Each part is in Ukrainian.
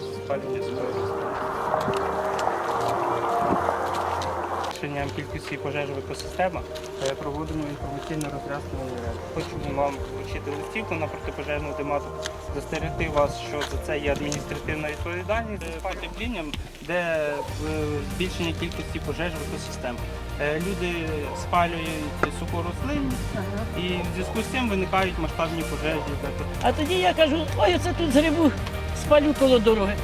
за спалювання рослини. Збільшенням кількості пожеж в екосистемах е, проводимо інформаційне роз'яснення. Хочемо вам вручити листівку на протипожежну тематику, застерегти вас, що за це є адміністративна відповідальність Е, потеплінням, де е, збільшення кількості пожеж в екосистемах. Люди спалюють суху рослинність і в зв'язку з цим виникають масштабні пожежі. А тоді я кажу, ой, оце тут з грибу спалю коло дороги.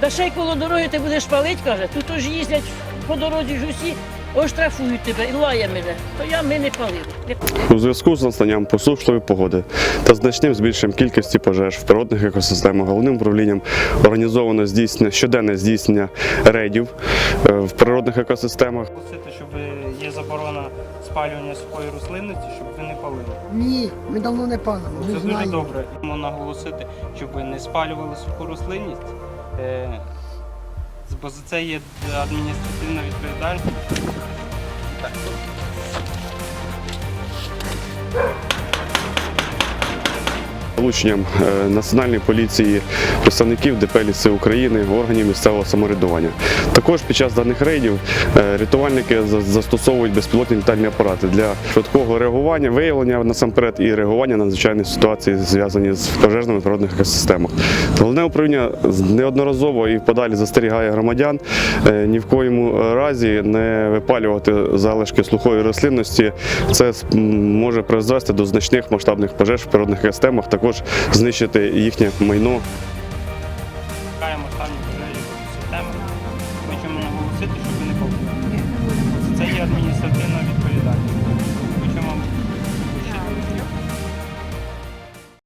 Да ще й коло дороги ти будеш палити, каже, тут ж їздять по дорозі ж усі, оштрафують тебе і лає мене. То я ми не палили. У зв'язку з настанням посушливої погоди та значним збільшенням кількості пожеж в природних екосистемах головним управлінням організовано здійснення щоденне здійснення рейдів е, в природних екосистемах. Оголосити, щоб є заборона спалювання сухої рослинності, щоб ви не палили. Ні, ми давно не палимо. Це Ми дуже знаємо. добре. Можна наголосити, щоб ви не спалювали суху рослинність, е, бо за це є адміністративна відповідальність. Так, Залученням е, національної поліції, представників ДП «Ліси України, органів місцевого самоврядування. Також під час даних рейдів е, рятувальники застосовують безпілотні літальні апарати для швидкого реагування, виявлення насамперед і реагування на надзвичайні ситуації, зв'язані з пожежними природних екосистемах. Головне управління неодноразово і подалі застерігає громадян е, ні в коєму разі не випалювати залишки сухої рослинності. Це може призвести до значних масштабних пожеж в природних екосистемах, також також знищити їхнє майно. Чекаємо останні пожежі системи. Хочемо наголосити, щоб не повинні. Це є адміністративна відповідальність.